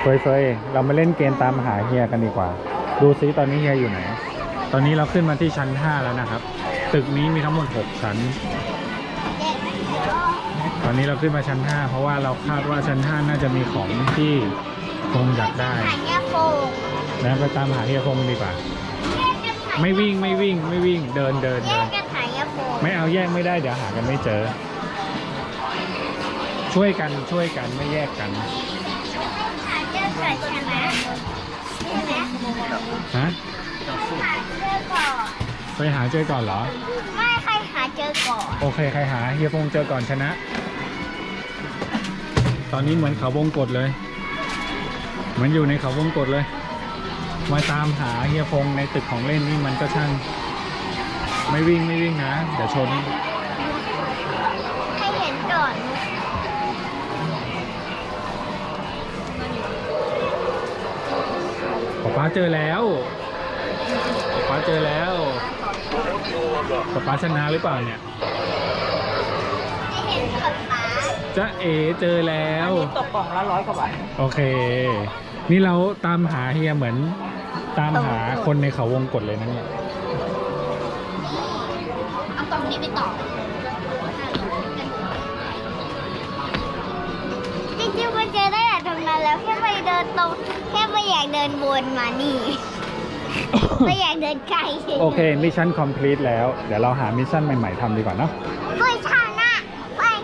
เฟยเฟยเรามาเล่นเกมตามหาเฮียกันดีกว่า ดูซิตอนนี้เฮียอยู่ไหน ตอนนี้เราขึ้นมาที่ชั้น 5 แล้วนะครับ ตึกนี้มีทั้งหมด 6 ชั้น ตอนนี้เราขึ้นมาชั้น 5 เพราะว่าเราคาดว่าชั้น 5 น่าจะมีของที่คงอยากได้หายาโฟงแล้วไปตามหาเฮียคงดีกว่าแยกกันหายไม่วิ่งไม่วิ่งไม่วิ่งเดินเดินแยเดิกนกันหายาโฟงไม่เอาแยกไม่ได้เดี๋ยวหากันไม่เจอ ช่วยกันช่วยกันไม่แยกกันหาเจอก่อน ใช่ไหมใช่ไหมฮะหาเจอก่อนไปหาเจอก่อนเหรอ ไม่ใครหาเจอก่อน โอเคใครหาเฮียพงเจอก่อนชนะ ตอนนี้เหมือนเขาวงกดเลยเหมือนอยู่ในเขาวงกดเลย มาตามหาเฮียพงในตึกของเล่นนี่มันก็ช่าง ไม่วิ่งไม่วิ่งนะเดี๋ยวชนใครเห็นก่อน ป๊าป๊าเจอแล้วป๊าป๊าเจอแล้วป๊าป๊าชนะหรือเปล่าเนี่ยใครเห็นก่อนป้าจ๊ะเอเจอแล้วตกกล่องละร้อยกว่าบาทโอเค นี่เราตามหาเฮียเหมือนตามหาคนในเขาวงกดเลยนะเนี่ยเอากล่องนี้ไปต่อจริงๆมันเจอได้ แต่ตรงนั้นแล้วแค่ไปเดินตรงแค่ไม่อยากเดินวนมานี่ ไม่อยากเดินไกลโอเคมิชชั่นคอมพลีทแล้ว เดี๋ยวเราหามิชชั่นใหม่ ๆทำดีกว่าเนาะใ